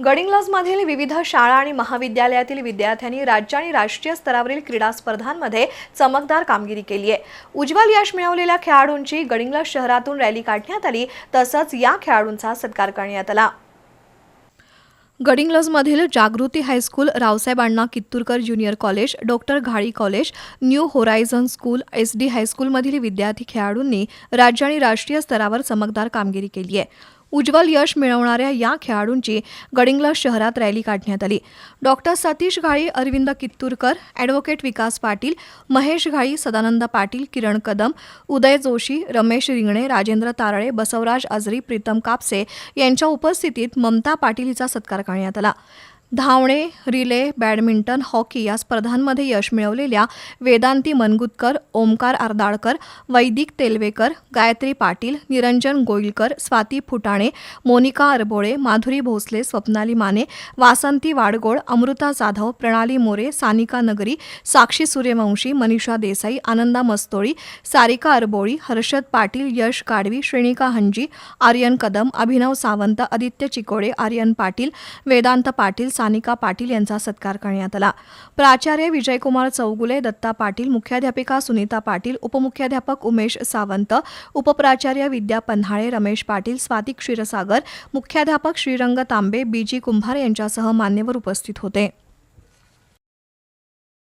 गडिंग्लजमधील विविध शाळा आणि महाविद्यालयातील विद्यार्थ्यांनी राज्य आणि राष्ट्रीय स्तरावरील क्रीडा स्पर्धांमध्ये चमकदार कामगिरी केली आहे. उज्ज्वल यश मिळवलेल्या खेळाडूंची गडिंग्लज शहरातून रॅली काढण्यात आली तसंच या खेळाडूंचा सत्कार करण्यात आला. गडिंग्लजमधील Jagruti high school Raosaheb Anna Kitturkar junior college doctor Ghali college new horizon school S D हायस्कूलमधील विद्यार्थी खेळाडूंनी राज्य आणि राष्ट्रीय स्तरावर चमकदार कामगिरी केली आहे. उज्ज्वल यश मिळवणाऱ्या या खेळाडूंची गडिंगला शहरात रॅली काढण्यात आली. डॉक्टर सतीश घाळी अरविंद कित्तूरकर ॲडव्होकेट विकास पाटील महेश घाळी सदानंद पाटील किरण कदम उदय जोशी रमेश रिंगणे राजेंद्र तारळे बसवराज आजरी प्रीतम कापसे यांच्या उपस्थितीत ममता पाटील हिचा सत्कार करण्यात आला. धावणे रिले बॅडमिंटन हॉकी या स्पर्धांमध्ये यश मिळवलेल्या वेदांती मनगुतकर ओमकार आरदाळकर वैदिक तेलवेकर गायत्री पाटील निरंजन गोईलकर स्वाती फुटाणे मोनिका अरबोळे माधुरी भोसले स्वप्नाली माने वासंती वाडगोळ अमृता जाधव प्रणाली मोरे सानिका नगरी साक्षी सूर्यवंशी मनीषा देसाई आनंदा मस्तोळी सारिका अरबोळी हर्षद पाटील यश काडवी श्रेणिका हंजी आर्यन कदम अभिनव सावंत आदित्य चिकोडे आर्यन पाटील वेदांत पाटील सानिका पाटील यांचा सत्कार करण्यात आला. प्राचार्य विजयकुमार चौगुले दत्ता पाटील मुख्याध्यापिका सुनीता पाटील उपमुख्याध्यापक उमेश सावंत उपप्राचार्य विद्या पन्हाळे रमेश पाटील स्वाती क्षीरसागर मुख्याध्यापक श्रीरंग तांबे बीजी कुंभार यांच्यासह मान्यवर उपस्थित होते.